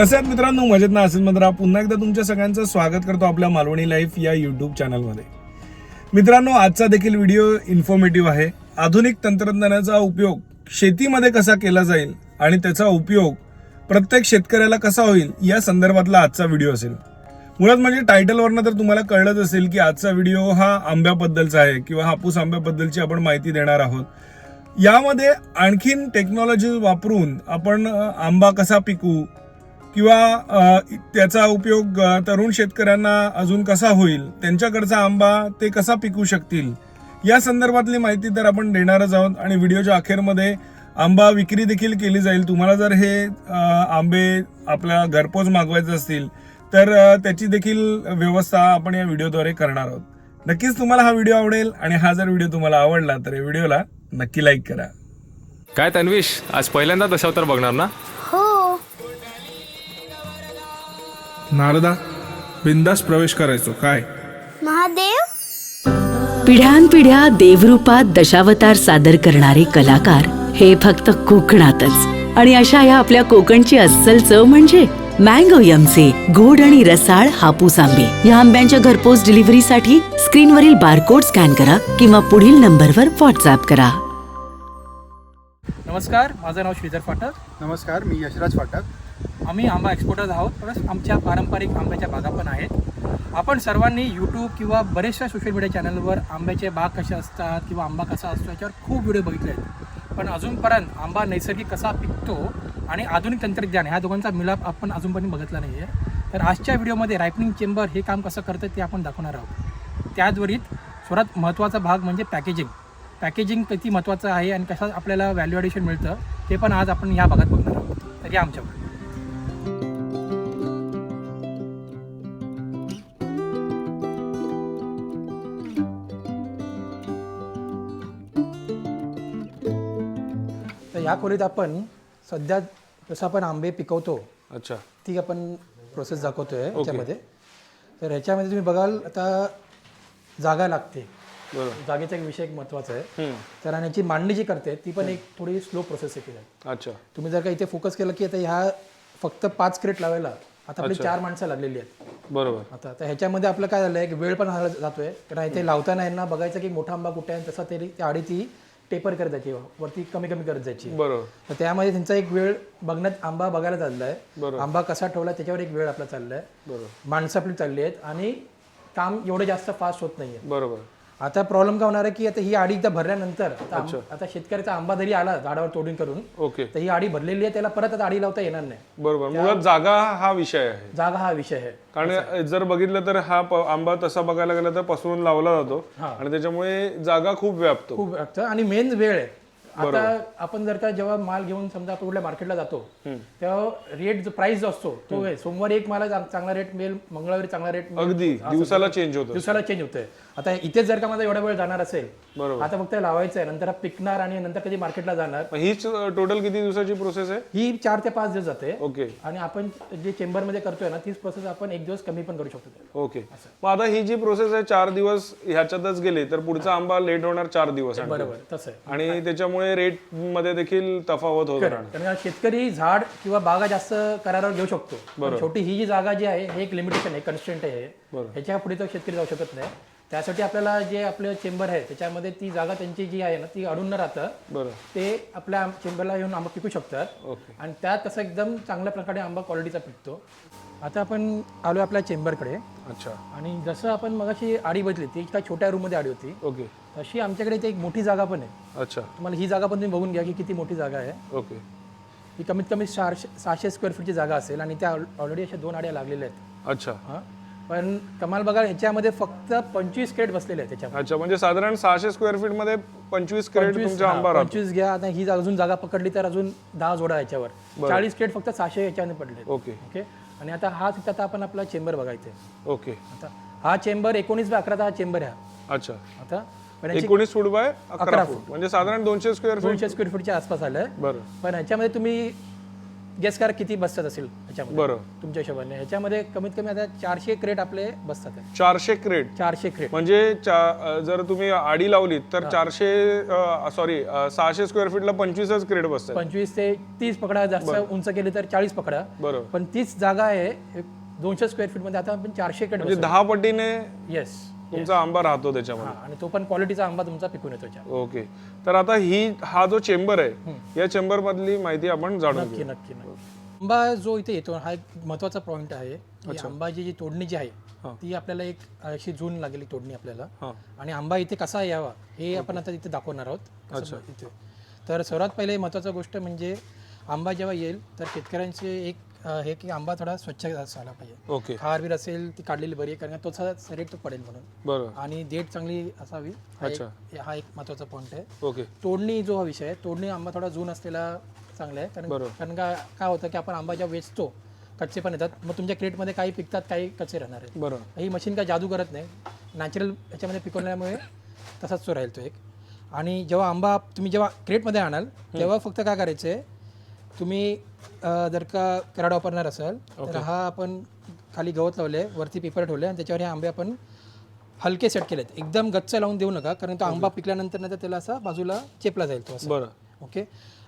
कसे आहेत मित्रांनो? मजेत ना? असेल मात्र पुन्हा एकदा तुमच्या सगळ्यांचं स्वागत करतो आपल्या मालवणी लाईफ या युट्यूब चॅनलमध्ये मित्रांनो आजचा देखील व्हिडिओ इन्फॉर्मेटिव्ह आहे. आधुनिक तंत्रज्ञानाचा उपयोग शेतीमध्ये कसा केला जाईल आणि त्याचा उपयोग प्रत्येक शेतकऱ्याला कसा होईल या संदर्भातला आजचा व्हिडिओ असेल. मुळात म्हणजे टायटलवरनं तर तुम्हाला कळलंच असेल की आजचा व्हिडिओ हा आंब्याबद्दलचा आहे किंवा हापूस आंब्याबद्दलची आपण माहिती देणार आहोत. यामध्ये आणखीन टेक्नॉलॉजी वापरून आपण आंबा कसा पिकू किंवा त्याचा उपयोग तरुण शेतकऱ्यांना अजून कसा होईल त्यांच्याकडचा आंबा ते कसा पिकू शकतील या संदर्भातली माहिती तर आपण देणारच आहोत आणि व्हिडिओच्या अखेरमध्ये आंबा विक्री देखील केली जाईल. तुम्हाला जर हे आंबे आपल्या घरपोच मागवायचे असतील तर त्याची देखील व्यवस्था आपण या व्हिडिओद्वारे करणार आहोत. नक्कीच तुम्हाला हा व्हिडिओ आवडेल आणि हा जर व्हिडिओ तुम्हाला आवडला तर या व्हिडिओला नक्की लाईक करा. काय तन्वीश आज पहिल्यांदा दशावतार बघणार ना? नारदा बिंदास प्रवेश करायचो. काय? महादेव? पिढ्यानपिढ्या देवरूपात दशावतार सादर करणारे कलाकार हे फक्त कोकणातच. आणि अशा या आपल्या कोकणची अस्सल चव म्हणजे मँगो यमचे गोड आणि रसाळ हापूस आंबे. या आंब्यांच्या घरपोच डिलिव्हरीसाठी स्क्रीनवरील बारकोड स्कॅन करा किंवा पुढील नंबरवर व्हॉट्सअप करा. नमस्कार माझं नाव श्रीधर फाटक. नमस्कार मी यशराज फाटक. आम्ही आंबा एक्सपोर्टर्स आहोत. प्लस आमच्या पारंपरिक आंब्याच्या बागा पण आहेत. आपण सर्वांनी यूट्यूब किंवा बरेचशा सोशल मीडिया चॅनलवर आंब्याचे बाग कसे असतात किंवा आंबा कसा असतो याच्यावर खूप व्हिडिओ बघितले आहेत. पण अजूनपर्यंत आंबा नैसर्गिक कसा पिकतो आणि आधुनिक तंत्रज्ञान ह्या दोघांचा मिलाप आपण अजूनपर्यंत बघितला नाही आहे तर आजच्या व्हिडिओमध्ये रायपनिंग चेंबर हे काम कसं करतं ते आपण दाखवणार आहोत. त्याद्वरीत सर्वात महत्त्वाचा भाग म्हणजे पॅकेजिंग पॅकेजिंग किती महत्त्वाचं आहे आणि कसं आपल्याला व्हॅल्यू ॲडिशन मिळतं ते पण आज आपण ह्या भागात बघणार आहोत. तर या आमच्याकडे तर या खोलीत आपण सध्या जसं आपण आंबे पिकवतो अच्छा. ती आपण प्रोसेस दाखवतोय ह्याच्यामध्ये तर ह्याच्यामध्ये तुम्ही बघाल आता जागा लागते. जागेचा एक विषय एक महत्त्वाचा आहे. तर आणि याची मांडणी जी करते ती पण एक थोडी स्लो प्रोसेस आहे केली अच्छा. तुम्ही जर का इथे फोकस केलं की आता ह्या फक्त पाच क्रेट लावायला आता आपली चार माणसं लागलेली आहेत. बरोबर. आता तर ह्याच्यामध्ये आपलं काय झालंय की वेळ पण जातोय. कारण इथे लावताना यांना बघायचं की मोठा आंबा कुठे आहे तसा तरी आडी ती टेपर करत जायची वरती कमी कमी करत जायची. बरोबर. तर त्यामध्ये त्यांचा एक वेळ बघण्यात आंबा बघायला चाललाय. बरोबर. आंबा कसा ठेवला त्याच्यावर एक वेळ आपला चाललाय. बरोबर. माणसं आपली चालली आहेत आणि काम एवढं जास्त फास्ट होत नाहीये. बरोबर. आता प्रॉब्लेम काय होणार आहे की आता ही आडी एकदा भरल्यानंतर आता आम- आता शेतकऱ्याचा आंबा जरी आला झाडावर तोडून करून ओके. तर ही आडी भरलेली आहे त्याला परत आता आडी लावता येणार नाही. बरोबर. मुळात जागा हा विषय आहे. जागा हा विषय आहे. कारण जर बघितलं तर हा प- आंबा तसा बघायला गेला तर पसरून लावला जातो. आणि त्याच्यामुळे जागा खूप व्यापतो. खूप लागतं आणि मेन वेळ आहे. आता आपण जर का जेव्हा माल घेऊन समजा आपण कुठल्या मार्केटला जातो तेव्हा रेट जो प्राइस जो असतो तो आहे सोमवारी एक माला चांग- चांगला रेट मिळेल मंगळवारी चांगला रेट अगदी. दिवसाला चेंज होतो दिवसाला चेंज होतोय. आता इथेच जर का माझा एवढा वेळ जाणार असेल बरोबर. आता फक्त लावायचं आहे नंतर हा पिकणार आणि नंतर कधी मार्केटला जाणार. मग हीच टोटल किती दिवसाची प्रोसेस आहे? ही चार ते पाच दिवस जाते. ओके. आणि आपण जे चेंबरमध्ये करतोय ना तीच प्रोसेस आपण एक दिवस कमी पण करू शकतो ओके. मग आता ही जी प्रोसेस आहे चार दिवस ह्याच्यातच गेले तर पुढचा आंबा लेट होणार चार दिवस आणखी. बरोबर तसं आहे. आणि त्याच्यामुळे रेटमध्ये देखील तफावत होत राहणार. कारण का शेतकरी झाड किंवा बागा जास्त करारावर घेऊ शकतो. पण छोटी ही जी जागा जी आहे हे एक लिमिटेशन आहे कन्स्टंट आहे. ह्याच्या पुढे तर शेतकरी जाऊ शकत नाही. त्यासाठी आपल्याला जे आपलं चेंबर आहे त्याच्यामध्ये ती जागा त्यांची जी आहे ना ती अडून न राहतं. ते आपल्या चेंबरला येऊन आंबा पिकू शकतात. ओके. आणि त्यात कसं एकदम चांगल्या प्रकारे आंबा क्वालिटीचा पिकतो. आता आपण आलो आपल्या चेंबरकडे. अच्छा. आणि जसं आपण मगाशी आडी बघितली ती एका छोट्या रूममध्ये आडी होती. ओके. तशी आमच्याकडे इथे एक मोठी जागा पण आहे. अच्छा. तुम्हाला ही जागा पण तुम्ही बघून घ्या की किती मोठी जागा आहे. ओके. ही कमीत कमी चारशे सहाशे स्क्वेअर फीटची जागा असेल आणि त्या ऑलरेडी अशा दोन आड्या लागलेल्या आहेत. अच्छा. हां. पण कमाल बघा ह्याच्यामध्ये फक्त पंचवीस क्रेट बसलेले आहेत त्याच्यामध्ये. अच्छा म्हणजे साधारण सहाशे स्क्वेअर फीटमध्ये पंचवीस कॅरेट तुमचा आंबा राहतो पंचवीस घ्या आता ही अजून जागा पकडली तर अजून दहा जोडा याच्यावर. चाळीस क्रेट फक्त सहाशे याच्यामध्ये पडले ओके. ओके? आणि आता हा तिथं आता आपण आपला चेंबर बघायचा आहे ओके. आता हा चेंबर एकोणीस बाय अकराचा हा चेंबर आहे हा. अच्छा. आता पण याची एकोणीस फूट बाय अकरा फूट. म्हणजे साधारण दोनशे स्क्वेअर फीट दोनशे स्क्वेअर फीटच्या आसपास आलं. आहे बरं. पण ह्याच्यामध्ये तुम्ही गेस करा किती बसतात असेल ह्याच्यामध्ये. बरं. तुमच्या हिशोबाने. ह्याच्यामध्ये कमीत कमी आता चारशे क्रेट आपले बसतात. चारशे क्रेट. चारशे क्रेट. म्हणजे चा- अ, जर तुम्ही आडी लावली तर चारशे सॉरी सहाशे स्क्वेअर फीटला पंचवीसच क्रेट बसतात. पंचवीस ते तीस पकडा जास्त उंच केली तर चाळीस पकडा. बरोबर पण तीच जागा आहे दोनशे स्क्वेअर फीटमध्ये आता आपण चारशे क्रेट म्हणजे दहा पटीने येस तुमचा आंबा राहतो त्याच्यामध्ये. आणि तो पण क्वालिटीचा आंबा तुमचा पिकून येतो त्याच्यात. ओके. तर आता ही हा जो चेंबर आहे या चेंबर मधली माहिती आपण जाणून नक्की घेऊ. नक्की नक्की. आंबा जो इथे येतो हा एक महत्त्वाचा पॉईंट आहे. की आंबाची जी तोडणी जी आहे ती आपल्याला एक अशी जून लागेल तोडणी आपल्याला. हा. आणि आंबा इथे कसा यावा हे आपण आता इथे दाखवणार आहोत. कसं इथे. तर सर्वात पहिले महत्त्वाचा गोष्ट म्हणजे आंबा जेव्हा येईल तर शेतकऱ्यांचे एक अं, हे की आंबा थोडा स्वच्छ असायला पाहिजे. ओके. खार बीर असेल ती काढलेली बरी आहे कारण का तो रेट तो पडेल म्हणून. बरोबर. आणि देठ चांगली असावी. हा एक- हा एक महत्त्वाचा पॉईंट आहे. ओके. तोडणी जो हा विषय आहे तोडणी आंबा थोडा जून असलेला चांगला आहे कारण कारण का काय होतं की आपण आंबा जेव्हा वेचतो कच्चे पण येतात मग तुमच्या क्रेटमध्ये काही पिकतात काही कच्चे राहणार आहेत. बरोबर. ही मशीन काय जादू करत नाही. नॅचरल याच्यामध्ये पिकवल्यामुळे तसाच तो राहील तो एक. आणि जेव्हा आंबा तुम्ही जेव्हा क्रेटमध्ये आणाल तेव्हा फक्त काय करायचं आहे तुम्ही अं, जर का कराड वापरणार असाल तर हा आपण खाली गवत लावले वरती पेपर ठेवले आणि त्याच्यावर हे आंबे आपण हलके सेट केलेत. एकदम गच्च लावून देऊ नका कारण तो आंबा पिकल्यानंतर नाही तर त्याला असा बाजूला चेपला जाईल तो असं. बरं. ओके?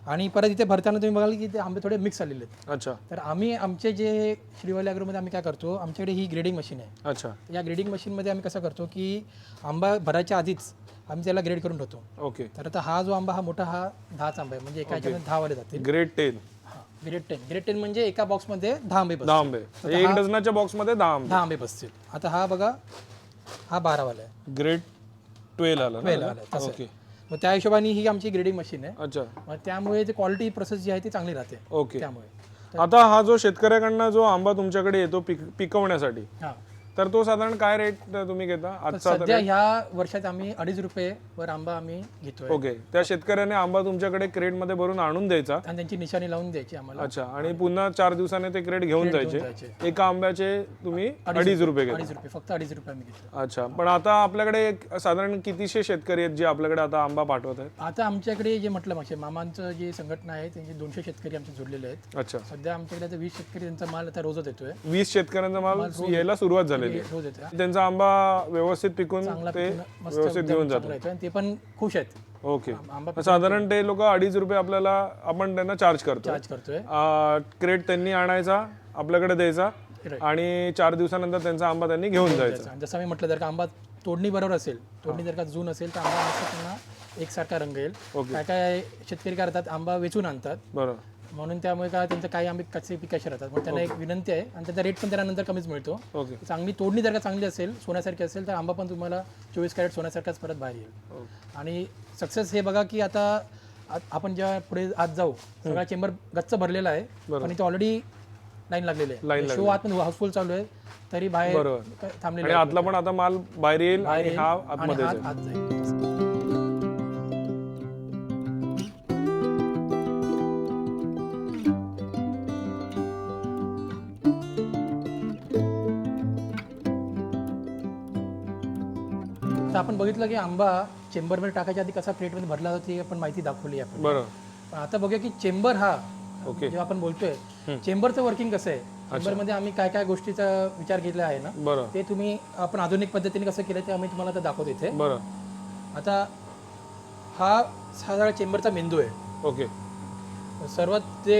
आणि परत इथे भरताना तुम्ही बघाल की ते आंबे थोडे मिक्स आलेले आहेत. अच्छा. तर आम्ही आमचे जे श्रीवाली अॅग्रोमध्ये आम्ही काय करतो आमच्याकडे ही ग्रेडिंग मशीन आहे. अच्छा. या ग्रेडिंग मशीनमध्ये आम्ही कसं करतो की आंबा भरायच्या आधीच आम्ही त्याला ग्रेड करून ठेवतो. ओके. तर आता हा जो आंबा हा मोठा हा दहाच आंबा आहे म्हणजे एका ह्याच्यामध्ये दहा वाले जातील. Grade ten grade ten grade ten म्हणजे एका बॉक्समध्ये दहा आंबे बसतील. दहा आंबे. म्हणजे एक डझनाच्या बॉक्समध्ये दहा आंबे. दहा आंबे बसतील. आता हा बघा हा बारावाला आहे. ग्रेड ट्वेल्व आला वेल ना आला आहे, तसं ओके. मग त्या हिशोबाने ही आमची ग्रेडिंग मशीन आहे. अच्छा. मग त्यामुळे ते क्वालिटी प्रोसेस जी आहे ती चांगली राहते. ओके. त्यामुळे. आता हा जो शेतकऱ्याकडनं जो आंबा तुमच्याकडे येतो पिक पिकवण्यासाठी हां. तर तो साधारण काय रेट तुम्ही घेता? आजचा सध्या ह्या वर्षात आम्ही अडीच रुपये वर आंबा आम्ही घेतोय. ओके. त्या शेतकऱ्याने आंबा तुमच्याकडे क्रेटमध्ये भरून आणून द्यायचा? आणि त्यांची निशाणी लावून द्यायची आम्हाला. अच्छा. आणि पुन्हा चार दिवसाने ते क्रेट घेऊन जायचे. एका आंब्याचे तुम्ही अडीच रुपये घेता. अडीच रुपये फक्त अडीच रुपये आम्ही घेतो अच्छा. पण आता आपल्याकडे साधारण कितीशे शेतकरी आहेत जे आपल्याकडे आता आंबा पाठवत आहेत? आता आमच्याकडे जे म्हटलं मागचे मामांचं जे संघटना आहे त्यांचे दोनशे शेतकरी आमचे जोडलेले आहेत. अच्छा. सध्या आमच्याकडे वीस शेतकरी त्यांचा माल आता रोजच येतोय. वीस शेतकऱ्यांचा माल यायला सुरुवात झालेली आहे. रोज येतोय त्यांचा आंबा व्यवस्थित पिकून चांगला ते पिकून मस्त व्यवस्थित एकदम घेऊन चांगला जातात येतोय आणि ते पण खुश आहेत. ओके. आंबा साधारण ते लोक अडीच रुपये आपल्याला आपण त्यांना चार्ज करतो चार्ज करतोय. क्रेट त्यांनी आणायचा आपल्याकडे द्यायचा Right. आणि चार दिवसानंतर त्यांचा आंबा त्यांनी घेऊन जायचा. आणि जसं मी म्हटलं जर का आंबा तोडणी बरोबर असेल तोडणी जर का जून असेल तर आंबा मस्त पुन्हा एकसारखा रंग येईल Okay. काय काय शेतकरी करतात? आंबा वेचून आणतात. बरोबर. म्हणून त्यामुळे काय त्यांचं काही आंबे कच्चे पिकाचे राहतात. पण त्यांना एक विनंती आहे. आणि त्याचा रेट पण त्यानंतर कमीच मिळतो. ओके. चांगली तोडणी जर का चांगली असेल सोन्यासारखी असेल तर आंबा पण तुम्हाला चोवीस कॅरेट सोन्यासारखाच परत बाहेर येईल. आणि सक्सेस हे बघा की आता आ- आपण जेव्हा पुढे आज जाऊ सगळा चेंबर गच्च भरलेला आहे. पण इथे ऑलरेडी लाईन लागलेली आहे. शो आतमध्ये हाऊसफुल चालू आहे. तरी बाहेर बरोबर. थांबलेले आणि आतला पण आता माल बाहेर येईल बाहेर आणि येईल हा आणि आतमध्ये हा जाईल. आत जाईल. बघितलं की आंबा चेंबरमध्ये टाकायच्या आधी कसा प्लेटमध्ये भरला जातो ती आपण माहिती दाखवली आपण बरोबर पण आता बघूया की चेंबर हा ओके. जेव्हा आपण बोलतोय चेंबरचं वर्किंग कसं आहे? चेंबरमध्ये आम्ही काय काय गोष्टीचा विचार घेतला आहे ना ते तुम्ही आपण आधुनिक पद्धतीने कसं केलं ते आम्ही तुम्हाला आता दाखवतो इथे. आता हा साधारण चेंबरचा मेंदू आहे. ओके. सर्वात जे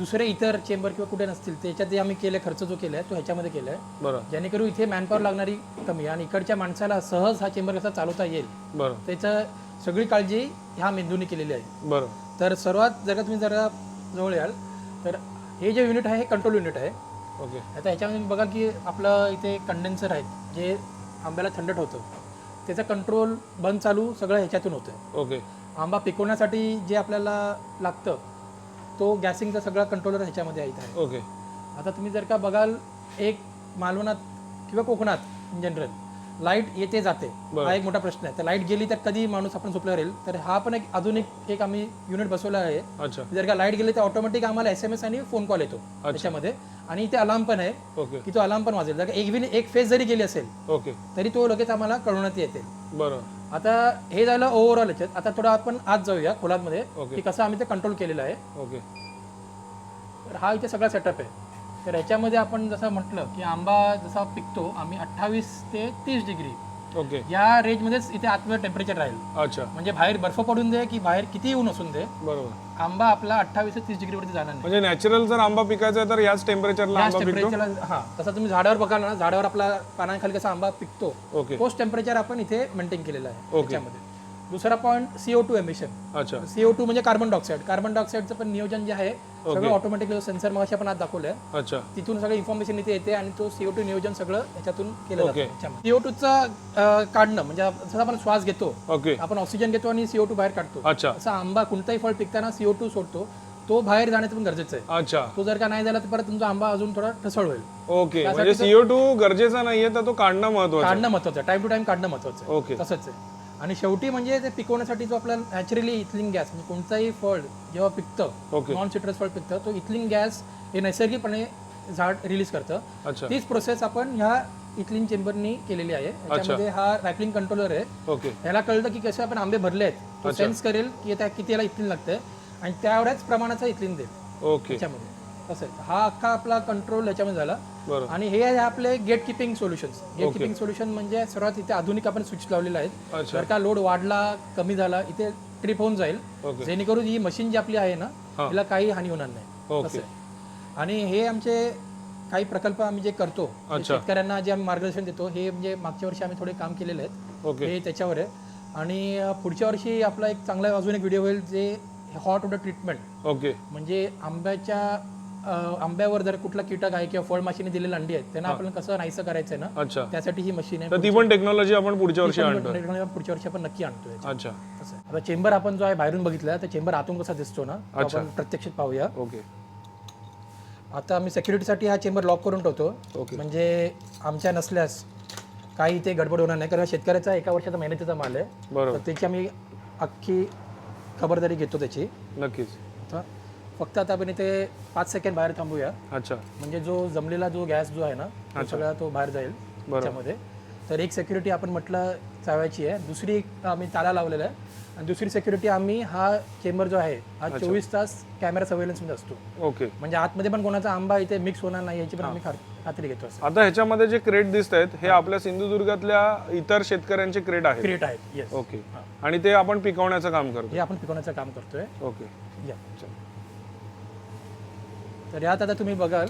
दुसरे इतर चेंबर किंवा कुठे नसतील त्याच्यात जे आम्ही केलं खर्च जो केलाय तो ह्याच्यामध्ये केलाय. बरं. जेणेकरून इथे मॅनपॉवर लागणारी कमी आणि इकडच्या माणसाला सहज हा चेंबर कसा चालवता येईल बरं. त्याचं सगळी काळजी ह्या मेंदूने केलेली आहे. बरं. तर सर्वात जर का तुम्ही जरा जवळ याल तर हे जे युनिट आहे हे कंट्रोल युनिट आहे. ओके. आता ह्याच्यामध्ये बघाल की आपलं इथे कंडेन्सर आहे जे आंब्याला थंड ठेवतं. त्याचा कंट्रोल बंद चालू सगळं ह्याच्यातून होतं ओके. आंबा पिकवण्यासाठी जे आपल्याला लागतं तो गॅसिंगचा सगळा कंट्रोलर ह्याच्यामध्ये इथं. आहे ओके. आता तुम्ही जर का बघाल एक मालवणात किंवा कोकणात इन जनरल लाइट येते जाते. हा एक मोठा प्रश्न आहे. तर लाइट गेली तर कधी माणूस आपण झोपल्यावर येईल? तर हा पण एक आधुनिक एक आम्ही युनिट बसवला आहे. अच्छा. जर का लाइट गेली तर ऑटोमॅटिक आम्हाला एस एम एस आणि फोन कॉल येतो त्याच्यामध्ये. आणि इथे अलार्म पण आहे ओके. की तो अलार्म पण वाजेल. जर का एक एक फेज जरी गेली असेल ओके. तरी तो लगेच आम्हाला कळवण्यात येते. बरं. आता हे झालं ओव्हरऑल याच्यात. आता थोडं आपण आज जाऊया खोलातमध्ये ओके. की कसं आम्ही ते कंट्रोल केलेलं आहे. ओके. तर हा इथे सगळा सेटअप आहे. तर याच्यामध्ये आपण जसं म्हटलं की आंबा जसा पिकतो आम्ही अठ्ठावीस ते तीस डिग्री ओके. या रेंजमध्येच इथे आतमध्ये टेम्परेचर राहील. अच्छा. म्हणजे बाहेर बर्फ पडून दे की बाहेर किती ऊन असून दे बरोबर. आंबा आपला अठ्ठावीस ते तीस डिग्रीवरती जाणार नाही. म्हणजे नॅचरल जर आंबा पिकायचा आहे तर याच टेम्परेचरला आंबा पिकतो? टेम्परेचरला हा. तसं तुम्ही झाडावर बघाल ना झाडावर आपला पानांखाली कसा आंबा पिकतो ओके. तोच टेम्परेचर आपण इथे मेंटेन केलेला आहे ओके. त्याच्यामध्ये. दुसरा पॉईंट सीओ टू एमिशन अच्छा. सीओ टू म्हणजे कार्बन डायऑक्साईड कार्बन डायऑक्साईडचं पण नियोजन जे आहे सगळं ऑटोमॅटिकली सेन्सर मग आपण आज दाखवलंय अच्छा. तिथून सगळं इन्फॉर्मेशन इथे येते आणि तो सीओ टू नियोजन सगळं याच्यातून केलं. जातं सीओ टूचं काढणं म्हणजे जसं आपण श्वास घेतो आपण ऑक्सिजन घेतो आणि सीओ टू बाहेर काढतो. अच्छा. असा आंबा कोणताही फळ पिकताना सीओ टू सोडतो. तो बाहेर जाण्याचं पण गरजेचं आहे. अच्छा. तो जर का नाही झाला तर परत तुमचा आंबा अजून थोडा ठसळ होईल. ओके म्हणजे सीओ टू गरजेचा नाहीये तर तो काढणं महत्वाचं आहे. काढणं महत्वाचं टाइम टू टाइम काढणं महत्वाचं आहे. ओके तसंच आहे. आणि शेवटी म्हणजे ते पिकवण्यासाठी जो आपला नॅचरली इथलिंग गॅस म्हणजे कोणताही फळ जेव्हा पिकतं नॉन सिट्रस फळ पिकतं तो इथलिंग गॅस हे नैसर्गिकपणे झाड रिलीज करतं. तीच प्रोसेस आपण ह्या इथलिंग चेंबरनी केलेली आहे. याच्यामध्ये हा रॅपलिंग कंट्रोलर आहे. ओके. याला कळतं की कसे आपण आंबे भरले आहेत. तो सेन्स करेल की त्या किती याला इथलिंग लागतंय आणि त्यावढ्याच प्रमाणाचा इथलिंग देईल. ओके. त्याच्यामध्ये असं. हा अख्खा आपला कंट्रोल याच्यामध्ये झाला. आणि हे आहे आपले gate keeping solutions gate keeping solution म्हणजे सर्वात इथे आधुनिक आपण स्विच लावलेले आहेत. अच्छा. जर का लोड वाढला कमी झाला इथे ट्रिप होऊन जाईल. जेणेकरून ही मशीन जी आपली आहे ना. तिला काही हानी होणार नाही. असं आहे. आणि हे आमचे काही प्रकल्प आम्ही जे करतो. शेतकऱ्यांना जे आम्ही मार्गदर्शन देतो हे म्हणजे मागच्या वर्षी आम्ही थोडे काम केलेले आहेत. हे त्याच्यावर आहे. आणि पुढच्या वर्षी आपला एक चांगला अजून एक व्हिडिओ होईल जे हॉट वॉटर ट्रीटमेंट ओके. म्हणजे आंब्याच्या आंब्यावर जर कुठला कीटक आहे किंवा फळमाशीने दिलेले अंडी आहेत त्यांना आपण कसं नाहीसं करायचं ना अच्छा. त्यासाठी ही मशीन आहे तर ती पण टेक्नॉलॉजी आपण पुढच्या वर्षी आणतो आपण पुढच्या वर्षी आपण नक्की आणतोय अच्छा. असं आहे. आता चेंबर आपण जो आहे बाहेरून बघितला तर चेंबर आतून कसा दिसतो ना तो अच्छा. आपण प्रत्यक्षात पाहूया. ओके. आता आम्ही सेक्युरिटीसाठी हा चेंबर लॉक करून ठेवतो. ओके. म्हणजे आमच्या नसल्यास काही ते गडबड होणार नाही कारण शेतकऱ्याचा एका वर्षाचा मेहनतीचा माल आहे. बरोबर. त्याची आम्ही अख्खी खबरदारी घेतो त्याची. नक्कीच. फक्त आता आपण इथे पाच सेकंड बाहेर थांबूया. अच्छा. म्हणजे जो जमलेला जो गॅस जो आहे ना तो सगळा तो बाहेर जाईल त्याच्यामध्ये. तर एक सेक्युरिटी आपण म्हटलं चावायची आहे. दुसरी एक आम्ही ताला लावलेला आहे. आणि दुसरी सेक्युरिटी आम्ही हा चेंबर जो आहे हा चोवीस तास कॅमेरा सर्वेलन्समध्ये असतो. ओके. म्हणजे आतमध्ये पण कोणाचा आंबा इथे मिक्स होणार नाही याची पण आम्ही खात- खात्री घेतो असं. आता ह्याच्यामध्ये जे क्रेट दिसत आहेत हे आपल्या सिंधुदुर्गातल्या इतर शेतकऱ्यांचे क्रेट आहेत. क्रिएट आहेत येस ओके. आणि ते आपण पिकवण्याचं काम करतो हे आपण पिकवण्याचं काम करतोय. ओके. या. तर यात आता तुम्ही बघाल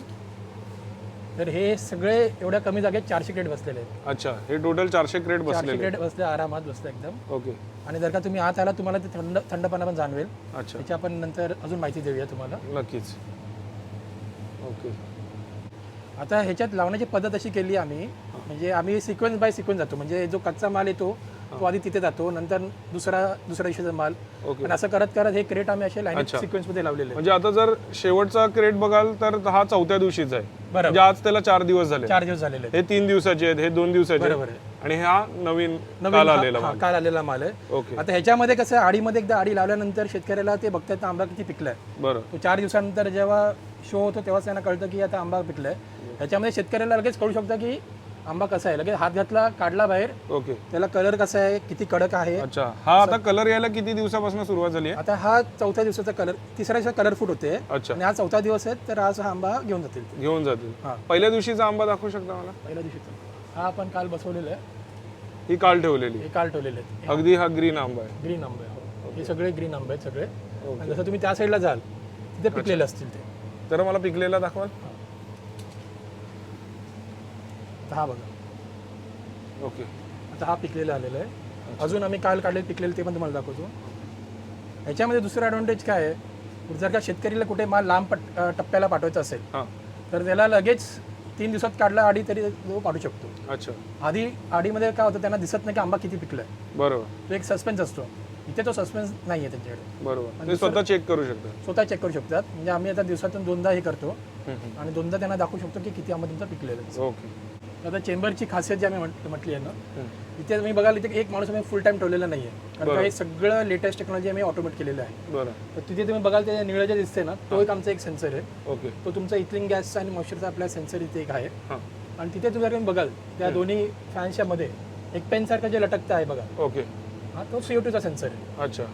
तर हे सगळे एवढ्या कमी जागेत चारशे क्रेट बसलेले आहेत. अच्छा हे टोटल चारशे क्रेट चारशे बसलेले क्रेट बसले आरामात बसले एकदम. ओके. आणि जर का तुम्ही आत आला तुम्हाला ते थंड थंडपणा पण जाणवेल. अच्छा. त्याची आपण नंतर अजून माहिती देऊया तुम्हाला. नक्कीच. ओके. आता ह्याच्यात लावण्याची पद्धत अशी केली आम्ही म्हणजे आम्ही सिक्वेन्स बाय सिक्वेन्स जातो. म्हणजे जो कच्चा माल येतो तो आधी तिथे जातो नंतर दुसरा दुसऱ्या दिवशीचा माल. ओके. आणि असं करत करत हे क्रेट आम्ही असे लाईन अच्छा. सिक्वेन्समध्ये लावलेले आहेत. म्हणजे आता जर शेवटचा क्रेट बघाल तर हा चौथ्या दिवशीचा आहे. बरोबर. म्हणजे आज त्याला चार दिवस झाले. चार दिवस झालेले आहेत. हे तीन दिवसाचे आहेत हे दोन दिवसाचे बरोबर आहेत आहे. आणि हा नवीन नवीन काल हा- आलेला हा, माल. काल आलेला माल आहे. ओके. आता ह्याच्यामध्ये कसं आडीमध्ये एकदा आडी लावल्यानंतर शेतकऱ्याला ते बघतात आंबा किती पिकलाय? बरं. तो चार दिवसानंतर जेव्हा शो होतो तेव्हाच त्यांना कळतं की आता आंबा पिकलाय. ह्याच्यामध्ये शेतकऱ्याला लगेच कळू शकतं की आंबा कसा आहे? लगेच हात घातला काढला बाहेर. ओके. त्याला कलर कसा आहे? किती कडक आहे? अच्छा. हा आता कलर यायला किती दिवसापासून सुरुवात झाली आहे? आता हा चौथ्या दिवसाचा कलर तिसऱ्या दिवसा कलरफुट होते. अच्छा. आणि हा चौथा दिवस आहे तर आज हा आंबा घेऊन जातील. ते. घेऊन जातील. हा. पहिल्या दिवशीचा आंबा दाखवू शकता मला? पहिल्या दिवशीचा. हा आपण काल बसवलेला आहे. ही काल ठेवलेली. हे काल ठेवलेले आहेत. अगदी हा ग्रीन आंबा आहे. ग्रीन आंबे हो. हे सगळे ग्रीन आंबे आहेत सगळे. आणि जसं तुम्ही त्या साईडला जाल तिथे पिकलेले असतील ते. तर मला पिकलेला दाखवाल? तर हा बघा. ओके. आता हा पिकलेला आलेला आहे. अजून आम्ही काल काढले पिकलेले ते पण तुम्हाला दाखवतो. ह्याच्यामध्ये दुसरं ॲडव्हान्टेज काय आहे? जर का शेतकरीला कुठे माल लांब पट टप्प्याला पाठवायचा असेल हां. तर त्याला लगेच तीन दिवसात काढला आडी तरी तो पाठवू शकतो. अच्छा. आधी आडीमध्ये काय होतं त्यांना दिसत नाही की आंबा किती पिकलाय. बरोबर. तो एक सस्पेन्स असतो. इथे तो सस्पेन्स नाही आहे त्यांच्याकडे. बरोबर. ते स्वतः चेक करू शकता स्वतः चेक करू शकतात. म्हणजे आम्ही आता दिवसातून दोनदा हे करतो. आणि दोनदा त्यांना दाखवू शकतो की किती आंबा तुमचा पिकलेला आहे. ओके. आता चेंबरची खासियत जी आम्ही म्हट- म्हटली आहे ना. इथे तुम्ही बघाल इथे एक माणूस आम्ही फुल टाइम ठेवलेला नाही आहे कारण का हे सगळं लेटेस्ट टेक्नॉलॉजी आम्ही ऑटोमेट केलेलं आहे. बरं तर तिथे तुम्ही बघाल ते निळं जे दिसते ना तो एक आमचा एक सेन्सर आहे. ओके. तो तुमचा इथलिंग गॅस आणि मॉइश्चरचा आपला सेन्सर इथे एक आहे. हां. आणि तिथे तुम्ही तुम्ही बघाल त्या दोन्ही फॅनच्या मध्ये एक पेन सारखं जे लटकतं आहे बघा. ओके. हा तो सीओ टूचा सेन्सर आहे. अच्छा.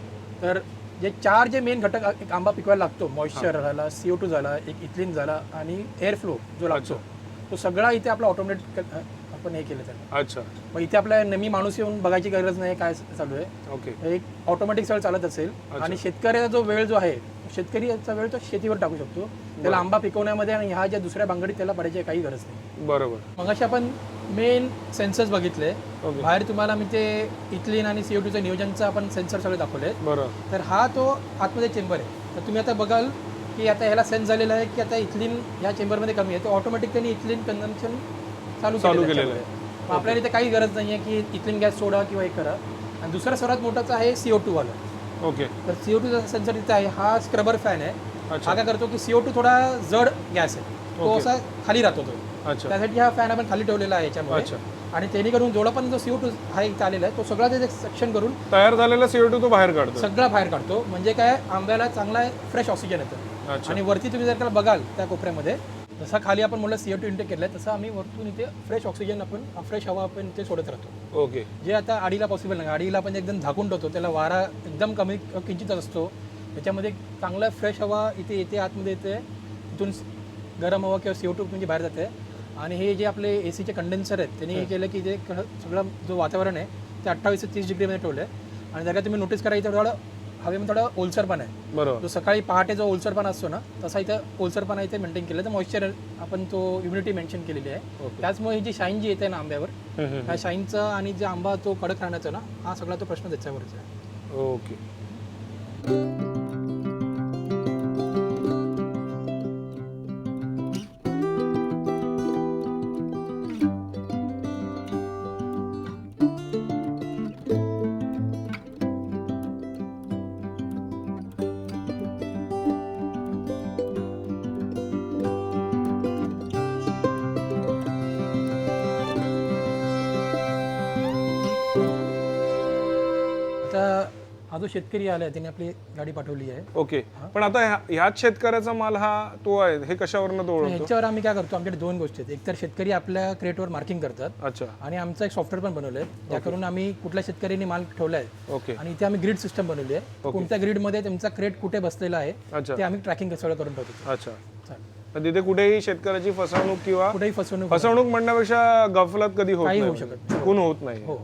तर जे चार जे मेन घटक एक आंबा पिकवायला लागतो मॉइश्चर झाला सीओ टू झाला एक इथिलीन झाला आणि एअर फ्लो जो लागतो. तो सगळा इथे आपला ऑटोमेट आपण हे केलं त्याला. अच्छा. मग इथे आपल्या नेहमी माणूस येऊन बघायची गरज नाही काय चालू आहे. ओके. एक ऑटोमॅटिक सगळं चालत असेल आणि शेतकऱ्याचा जो वेळ जो आहे शेतकरीचा वेळ तो शेतीवर टाकू शकतो. त्याला आंबा पिकवण्यामध्ये आणि ह्या ज्या दुसऱ्या बांगडीत त्याला पडायची काही गरज नाही. बरोबर. मग आपण मेन सेन्सर्स बघितले. बाहेर तुम्हाला मी ते इथलीन आणि सीओ टूचं नियोजनचं आपण सेन्सर सगळे दाखवले बरोबर तर हा तो आतमध्ये चेंबर आहे. तर तुम्ही आता बघाल की आता ह्याला सेन्स झालेला आहे की आता इथलीन ह्या चेंबरमध्ये कमी आहे. तो ऑटोमॅटिक त्यांनी इथलीन कन्झम्पशन चालू चालू केलेलं आहे आपल्याला इथे काही गरज नाही आहे की इथलीन गॅस सोडा किंवा हे करा. आणि दुसरा सर्वात मोठाचा आहे सीओ टू वाला. ओके. तर सीओ टूचा सेन्सर इथे आहे. हा स्क्रबर फॅन आहे. हा काय करतो की सीओ टू थोडा जड गॅस आहे. तो. असा खाली राहतो तो. अच्छा. त्यासाठी हा फॅन आपण खाली ठेवलेला आहे याच्यामुळे. अच्छा. आणि त्यांनी करून जेवढा पण जो सीओ टू हा इथे आलेला आहे तो सगळा त्याचे सेक्शन करून तयार झालेला सीओ टू तो बाहेर काढतो. सगळा बाहेर काढतो. म्हणजे काय? आंब्याला चांगला फ्रेश ऑक्सिजन येतं. आणि वरती तुम्ही जर का बघाल त्या कोपऱ्यामध्ये जसा खाली आपण म्हणलं सीओ टू इंटेक केलं तसं आम्ही वरतून इथे फ्रेश ऑक्सिजन आपण फ्रेश हवा आपण इथे सोडत राहतो. ओके. जे आता आडीला पॉसिबल नाही. आडीला आपण एकदम झाकून ठेवतो त्याला वारा एकदम कमी किंचित असतो. त्याच्यामध्ये चांगला फ्रेश हवा इथे येते आतमध्ये येते इथून गरम हवा किंवा सीओ टू म्हणजे बाहेर जाते. आणि हे जे आपले ए सीचे कंडेन्सर आहेत त्यांनी हे केलं की जे सगळं जो वातावरण आहे ते अठ्ठावीस ते तीस डिग्रीमध्ये ठेवलं आहे आणि जर का तुम्ही नोटीस करा इथं थोडं हवेमध्ये थोडं ओलसरपण आहे. बरोबर. जो सकाळी पहाटे जो ओलसरपणा असतो ना तसा इथं ओलसरपणा इथे मेंटेन केलं तर मॉइश्चर आपण तो इम्युनिटी मेन्शन केलेली आहे. त्याचमुळे ही जी शाईन जी येते ना आंब्यावर त्या शाईनचा आणि जे आंबा तो कडक राहण्याचा ना हा सगळा तो प्रश्न त्याच्यावरच आहे. ओके. हा जो शेतकरी आलाय त्याने आपली गाडी पाठवली आहे. ओके. पण आता ह्या- ह्याच शेतकऱ्याचा माल हा तो आहे हे कशावरनं तो ओळखतो ह्याच्यावर आम्ही काय करतो आमच्याकडे दोन गोष्टी आहेत. एक तर शेतकरी आपल्या क्रेटवर मार्किंग करतात. अच्छा. आणि आमचं एक सॉफ्टवेअर पण बनवलं आहे ज्याकरून आम्ही कुठल्या शेतकऱ्यांनी माल ठेवला आहे ओके. आणि इथे आम्ही ग्रीड सिस्टम बनवली आहे. कोणत्या ग्रीडमध्ये तुमचा क्रेट कुठे बसलेला आहे ते आम्ही ट्रॅकिंग सगळं करून ठेवतो. अच्छा. चालेल. तर तिथे कुठेही शेतकऱ्याची फसवणूक किंवा कुठेही फसवणूक फसवणूक म्हणण्यापेक्षा गफलत कधी होत काही नाही. होऊ शकत चुकून होत नाही. हो.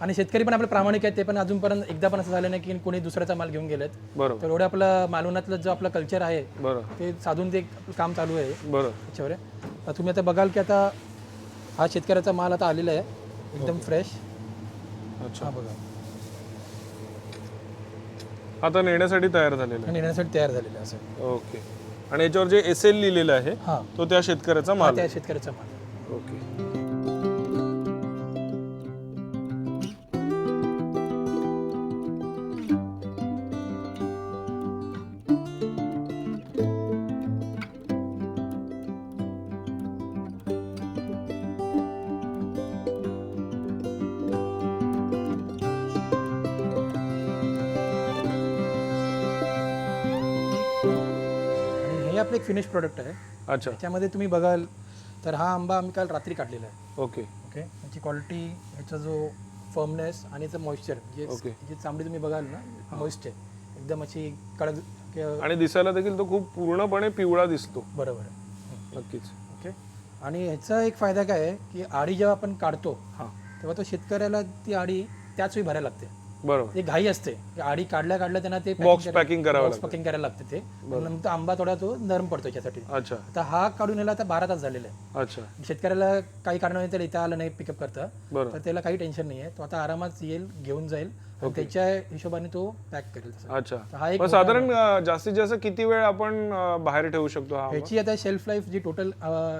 आणि शेतकरी पण आपले प्रामाणिक आहेत ते पण अजूनपर्यंत एकदा पण असं झालं नाही की कोणी दुसऱ्याचा माल घेऊन गेलेत. बरोबर. तर एवढं आपलं मालवणातलं जो आपलं कल्चर आहे बरं ते साधून ते काम चालू आहे. बरं त्याच्यावर आहे. आता तुम्ही आता बघाल की आता हा शेतकऱ्याचा माल आता आलेला आहे एकदम फ्रेश अच्छा. हा बघा. आता नेण्यासाठी तयार झालेला आणि येण्यासाठी तयार झालेलं आहे असं. आहे ओके. आणि याच्यावर जे एस एल लिहिलेलं आहे हा. तो त्या शेतकऱ्याचा माल त्या. शेतकऱ्याचा माल ओके. आणि हे आपलं एक फिनिश प्रोडक्ट आहे. अच्छा. त्याच्यामध्ये तुम्ही बघाल तर हा आंबा आम्ही काल रात्री काढलेला आहे. ओके. ओके? याची क्वालिटी ह्याचा जो फर्मनेस आणि याचं मॉइश्चर जे Okay. जी तुम्ही बघाल ना मॉइस्ट आहे. एकदम अशी कडक कि- आणि दिसायला देखील तो खूप पूर्णपणे पिवळा दिसतो. बरोबर आहे. नक्कीच. ओके? आणि ह्याचा एक फायदा काय आहे की आडी जेव्हा आपण काढतो हां. तेव्हा तो शेतकऱ्याला ती आडी त्याच वेळी भरायला लागते. बरोबर. ते घाई असते. आडी काढल्या काढल्या त्यांना ते Box packing करावं लागतं. पॅकिंग करायला लागते ते. नंतर आंबा थोडा तो नरम पडतो याच्यासाठी. अच्छा. आता हा काढून याला आता बारा तास झालेला आहे अच्छा. शेतकऱ्याला काही कारणाने त्याला इथं आलं नाही पिकअप करता. तर त्याला काही टेन्शन नाही आहे तो आता आरामात येईल घेऊन जाईल. त्याच्या हिशोबाने तो पॅक करेल. अच्छा. हा एक पण साधारण अं, जास्तीत जास्त किती वेळ आपण अं, बाहेर ठेवू शकतो हा? ह्याची आता शेल्फ लाईफ जी टोटल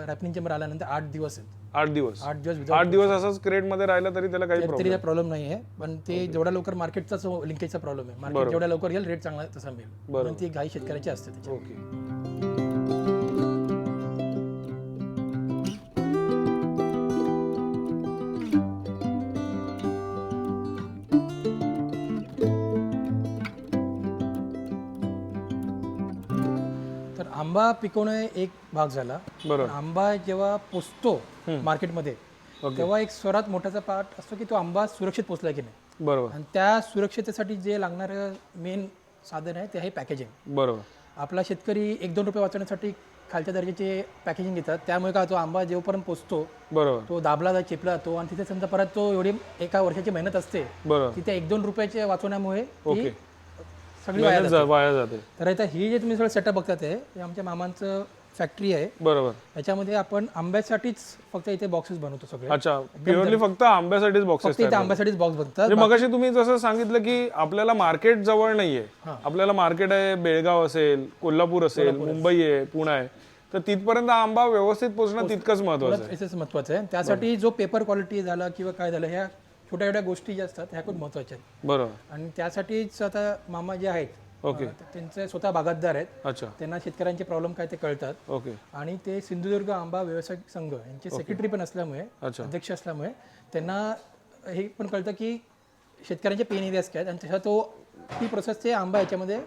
रॅपनिंग चेंबर आल्यानंतर आठ दिवस आहेत. आठ दिवस. आठ दिवस without- आठ दिवस असंच क्रेटमध्ये राहिला तरी त्याला काही तरी प्रॉब्लेम काही प्रॉब्लेम नाही आहे. पण ते जेवढा लवकर मार्केटचा लिंकेजचा प्रॉब्लेम आहे. मार्केट जेवढा लवकर येईल रेट चांगला तसा मिळेल. म्हणून ती घाई शेतकऱ्याची असते त्याची ओके आंबा पिकवणे एक भाग झाला. बरोबर. आंबा जेव्हा पोचतो मार्केटमध्ये तेव्हा एक सर्वात मोठाचा पार्ट असतो की तो आंबा सुरक्षित पोचला की नाही. बरोबर. आणि त्या सुरक्षितेसाठी जे लागणारं मेन साधन आहे ते आहे पॅकेजिंग. बरोबर. आपला शेतकरी एक दोन रुपये वाचवण्यासाठी खालच्या दर्जाचे पॅकेजिंग घेतात. त्यामुळे काय तो आंबा जेव्हापर्यंत पोचतो बरोबर. तो दाबला जातो चिपला जातो आणि तिथे समजा परत तो एवढी एका वर्षाची मेहनत असते बरोबर. ती त्या एक दोन रुपयाचे वाचवण्यामुळे. सगळी वाया मेहनत जाते. वाया जाते. तर आता ही जे तुम्ही सगळं सेटअप बघतात आहे हे आमच्या मामांचं फॅक्टरी आहे. बरोबर. याच्यामध्ये आपण आंब्यासाठीच फक्त इथे बॉक्सेस बनवतो सगळे. अच्छा प्युअरली फक्त आंब्यासाठीच बॉक्सेस फक्त इथे आंब्यासाठीच बॉक्स बनतात. म्हणजे मगाशी तुम्ही जसं सांगितलं की आपल्याला मार्केट जवळ नाहीये. आपल्याला मार्केट आहे बेळगाव असेल कोल्हापूर असेल मुंबई आहे पुणे आहे. तर तिथपर्यंत आंबा व्यवस्थित पोहोचणं तितकंच महत्वाचं आहे. महत्वाचं आहे. त्यासाठी जो पेपर क्वालिटी झाला किंवा काय झालं ह्या छोट्या छोट्या गोष्टी ज्या असतात ह्या खूप महत्त्वाच्या आहेत. बरोबर. आणि त्यासाठीच आता मामा जे आहेत ओके. अं, त्यांचे स्वतः बागायतदार आहेत. अच्छा. त्यांना शेतकऱ्यांचे प्रॉब्लेम काय ते कळतात. ओके. आणि ते सिंधुदुर्ग आंबा व्यावसायिक संघ यांचे सेक्रेटरी पण असल्यामुळे अच्छा. अध्यक्ष असल्यामुळे त्यांना हे पण कळतं की शेतकऱ्यांचे पेन एरियाज काय आहेत आणि तसा तो ती प्रोसेस ते आंबा याच्यामध्ये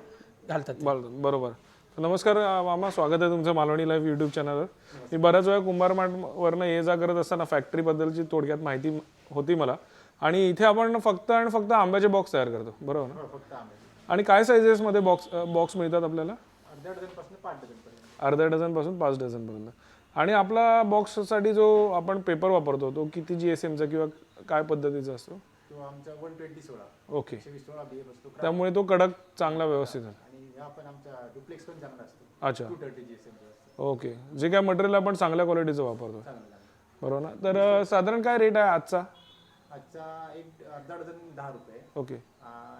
घालतात. बरोबर. नमस्कार मामा स्वागत आहे तुमचं मालवणी लाईव्ह यूट्यूब चॅनलवर मी बऱ्याच वेळा कुंभार मार्टवरनं ये जा करत असताना फॅक्टरीबद्दलची थोडक्यात माहिती होती मला. आणि इथे आपण फक्त आणि फक्त आंब्याचे बॉक्स तयार करतो. बरोबर ना? आणि काय सायझेसमध्ये बॉक्स बॉक्स मिळतात आपल्याला? अर्ध्या डझनपासून पाच डझनपर्यंत आणि आपला बॉक्ससाठी जो आपण पेपर वापरतो तो किती जी एस एमचा किंवा काय पद्धतीचा असतो? तो आमचा वन ट्वेंटी सोळा. ओके. वीस सोळा बी असतो. त्यामुळे तो कडक चांगला व्यवस्थित आहे. आणि हा पण आमचा डुप्लेक्स पण चांगला असतो. अच्छा. Two thirty G S M okay. जे काय मटेरियल आपण चांगल्या क्वालिटीचं वापरतो. बरोबर ना? तर अं, साधारण काय रेट आहे आजचा? आजचा एक अर्धा डझन दहा रुपये. ओके.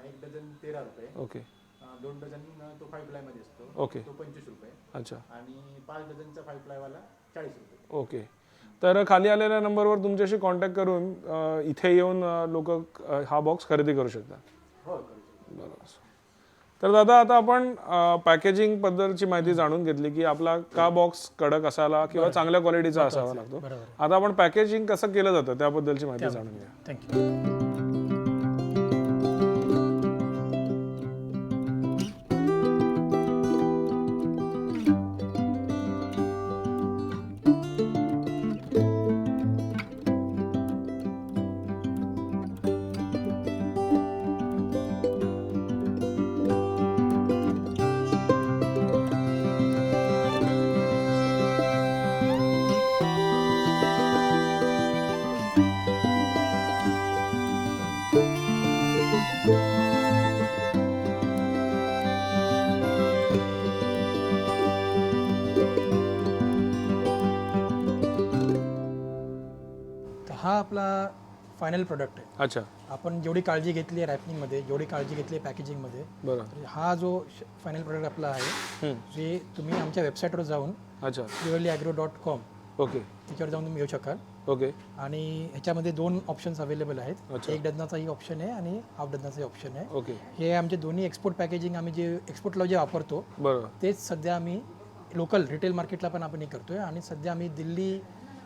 एक डझन तेरा रुपये. ओके. दोन डझन तो फाईव्ह प्लायमध्ये असतो. ओके. तो पंचवीस रुपये. अच्छा. आणि पाच डझनचा फाईव्ह प्लायवाला चाळीस रुपये. ओके. तर खाली आलेल्या नंबरवर तुमच्याशी कॉन्टॅक्ट करून अं, इथे येऊन लोक हा बॉक्स खरेदी करू शकतात. हो करू शकतो बरोबर. तर दादा आता आपण पॅकेजिंग बद्दलची माहिती जाणून घेतली की आपला का बॉक्स कडक असायला किंवा चांगल्या क्वालिटीचा असावा लागतो. आता आपण पॅकेजिंग कसं केलं जातं त्याबद्दलची माहिती जाणून घ्या. थँक्यू तर हा आपला फायनल प्रोडक्ट आहे. अच्छा. आपण जेवढी काळजी घेतली आहे रॅपिंगमध्ये जेवढी काळजी घेतली आहे पॅकेजिंगमध्ये बरं. तर हा जो फायनल प्रोडक्ट आपला आहे जे तुम्ही आमच्या वेबसाईटवर जाऊन अच्छा. Purely agro dot com okay. त्याच्यावर जाऊन तुम्ही येऊ शकाल. ओके. आणि ह्याच्यामध्ये दोन ऑप्शन्स अवेलेबल आहेत. एक डझनाचाही ऑप्शन आहे आणि हाफ डझनाचाही ऑप्शन आहे. ओके. हे आमचे दोन्ही एक्सपोर्ट पॅकेजिंग आम्ही जे एक्सपोर्टला जे वापरतो बरोबर. तेच सध्या आम्ही लोकल रिटेल मार्केटला पण आपण हे करतोय. आणि सध्या आम्ही दिल्ली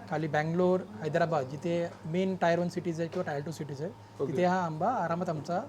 खाली बँगलोर हैदराबाद जिथे मेन टायर वन सिटीज आहे किंवा टायर टू सिटीज आहे तिथे हा आंबा आरामात आमचा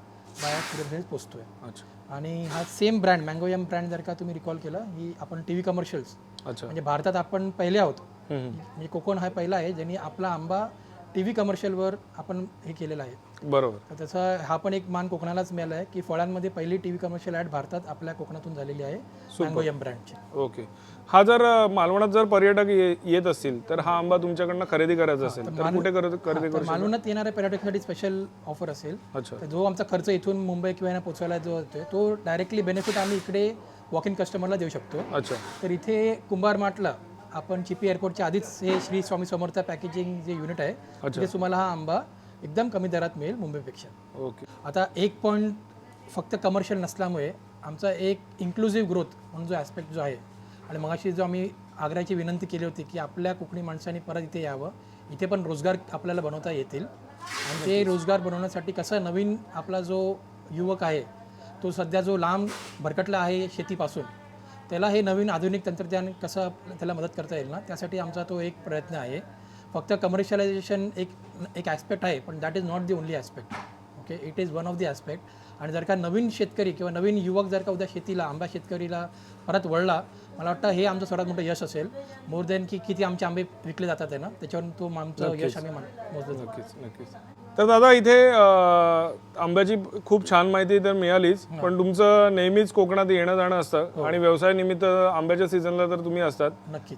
बाया कुरिअर पोचतोय. अच्छा. आणि हा same brand mango yum brand जर का तुम्ही रिकॉल केला ही आपण टी व्ही कमर्शियल्स अच्छा. म्हणजे भारतात आपण पहिले आहोत. म्हणजे कोकण हा पहिला आहे ज्यांनी आपला आंबा टी व्ही कमर्शियलवर आपण हे केलेला आहे. बरोबर. तर त्याचा हा पण एक मान कोकणालाच मिळाला आहे की फळांमध्ये पहिली टी व्ही कमर्शियल ॲड भारतात आपल्या कोकणातून झालेली आहे मँगो यम ब्रँडची ओके. हा जर मालवणात जर पर्यटक येत असतील तर हा आंबा तुमच्याकडनं खरेदी करायचा असेल तर कुठे खरेदी करू मालवणात येणाऱ्या पर्यटकांसाठी स्पेशल ऑफर असेल. जो आमचा खर्च इथून मुंबई किंवा पोचवायला जो होतोय तो डायरेक्टली बेनिफिट आम्ही इकडे वॉक इन कस्टमरला देऊ शकतो. अच्छा. तर इथे कुंभार मार्टला आपण चिपी एअरपोर्टच्या आधीच हे श्री स्वामी समर्थ पॅकेजिंग जे युनिट आहे तिथे तुम्हाला हा आंबा एकदम कमी दरात मिळेल मुंबईपेक्षा. ओके. आता एक पॉईंट फक्त कमर्शियल नसल्यामुळे आमचा एक इन्क्लुझिव्ह ग्रोथ म्हणून जो ॲस्पेक्ट जो आहे आणि मगाशी जो आम्ही आग्र्याची विनंती केली होती की आपल्या कोकणी माणसांनी परत इथे यावं इथे पण रोजगार आपल्याला बनवता येतील. आणि ते रोजगार बनवण्यासाठी कसं नवीन आपला जो युवक आहे तो सध्या जो लांब भरकटला आहे शेतीपासून त्याला हे नवीन आधुनिक तंत्रज्ञान कसं त्याला मदत करता येईल ना त्यासाठी आमचा तो एक प्रयत्न आहे. फक्त कमर्शियलायझेशन एक एक ॲस्पेक्ट आहे पण that is not the only aspect okay it is one of the aspect आणि जर का नवीन शेतकरी किंवा नवीन युवक जर का उद्या शेतीला आंबा शेतकरीला परत वळला मला वाटतं हे आमचं सर्वात मोठं यश असेल. मोर दॅन की किती आमचे आंबे विकले जातात आहे ना त्याच्यावरून तो आमचं यश आम्ही मोजलं. नक्कीच नक्कीच. तर दादा इथे आंब्याची खूप छान माहिती तर मिळालीच. पण तुमचं नेहमीच कोकणात येणं जाणं असतं. आणि व्यवसाय निमित्त आंब्याच्या सीझनला तर तुम्ही असतात.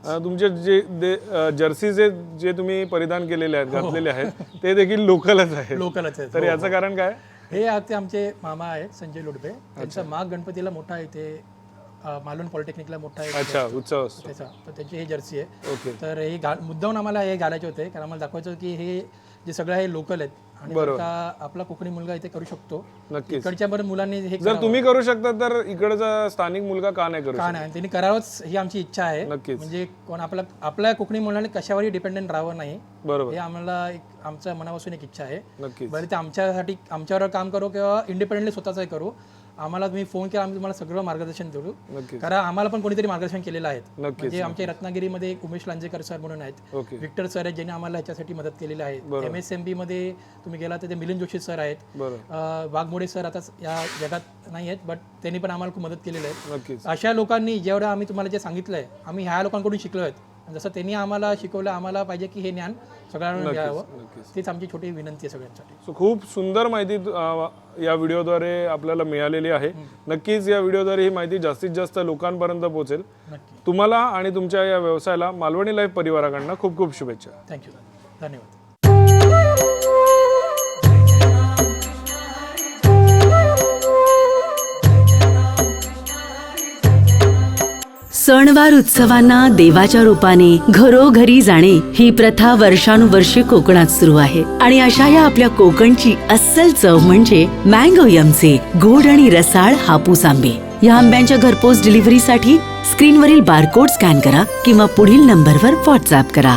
अं, तुमचे जे जर्सी जे जे तुम्ही परिधान केलेले आहेत घातलेले आहेत ते देखील लोकलच आहेत. लोकलच तर याचं कारण काय? हे आता आमचे मामा आहेत संजय लोडबे. त्यांचा माग गणपतीला मोठा इथे अ, मालवण पॉलिटेक्निकला मोठा आहे. अच्छा उत्सव असतो. त्याचा तर त्यांची ही जर्सी आहे. ओके. तर हे घाल मुद्दाहून आम्हाला हे घालायचे होते. कारण आम्हाला दाखवायचं होतं की हे जे सगळं आहे लोकल आहेत. आणि आपला कोकणी मुलगा इथे करू शकतो. नक्कीच. इकडच्या बरं मुलांनी हे जर तुम्ही करू शकता तर इकडचा स्थानिक मुलगा का नाही करू का नाही? त्यांनी करावंच ही आमची इच्छा आहे. नक्कीच. म्हणजे कोण आपला आपल्या कोकणी मुलांनी कशावरही डिपेंडेंट राहावं नाही. बरोबर. हे आम्हाला एक आमच्या मनापासून एक इच्छा आहे. नक्कीच. बरं ते आमच्यासाठी आमच्यावर काम करू किंवा इंडिपेंडेंटली स्वतःच करू आम्हाला तुम्ही फोन केला आम्ही तुम्हाला सगळं मार्गदर्शन देऊ. नक्कीच. कारण आम्हाला पण कोणीतरी मार्गदर्शन केलेलं आहे. नक्कीच म्हणजे आमच्या रत्नागिरीमध्ये एक उमेश लांजेकर सर म्हणून आहेत. ओके. विक्टर सर आहेत ज्यांनी आम्हाला ह्याच्यासाठी मदत केलेली आहे. एम एस एम बी मध्ये तुम्ही गेला तर ते मिलिंद जोशी सर आहेत. बरं अं, वाघमोडे सर आता या जगात नाही आहेत बट त्यांनी पण आम्हाला खूप मदत केलेली आहे. नक्कीच. अशा लोकांनी जेवढं आम्ही तुम्हाला जे सांगितलंय आम्ही ह्या लोकांकडून शिकलो आहेत जसं त्यांनी आम्हाला शिकवलं आम्हाला पाहिजे की हे ज्ञान सगळ्यांना घ्यावं तीच आमची छोटी विनंती आहे सगळ्यांसाठी. सो खूप सुंदर माहिती या व्हिडिओद्वारे आपल्याला मिळालेली आहे. नक्कीच या व्हिडिओद्वारे ही माहिती जास्तीत जास्त लोकांपर्यंत पोहोचेल. तुम्हाला आणि तुमच्या या व्यवसायाला मालवणी लाईफ परिवाराकडनं खूप खूप शुभेच्छा. थँक्यू धन्यवाद. सणवार उत्सवांना देवाच्या रूपाने घरोघरी जाणे ही प्रथा वर्षानुवर्षे कोकणात सुरू आहे. आणि अशा या आपल्या कोकणची अस्सल चव म्हणजे मँगो यमचे गोड आणि रसाळ हापूस आंबे. या आंब्यांच्या घरपोच डिलिव्हरीसाठी स्क्रीनवरील बारकोड स्कॅन करा किंवा पुढील नंबरवर व्हॉट्सअप करा.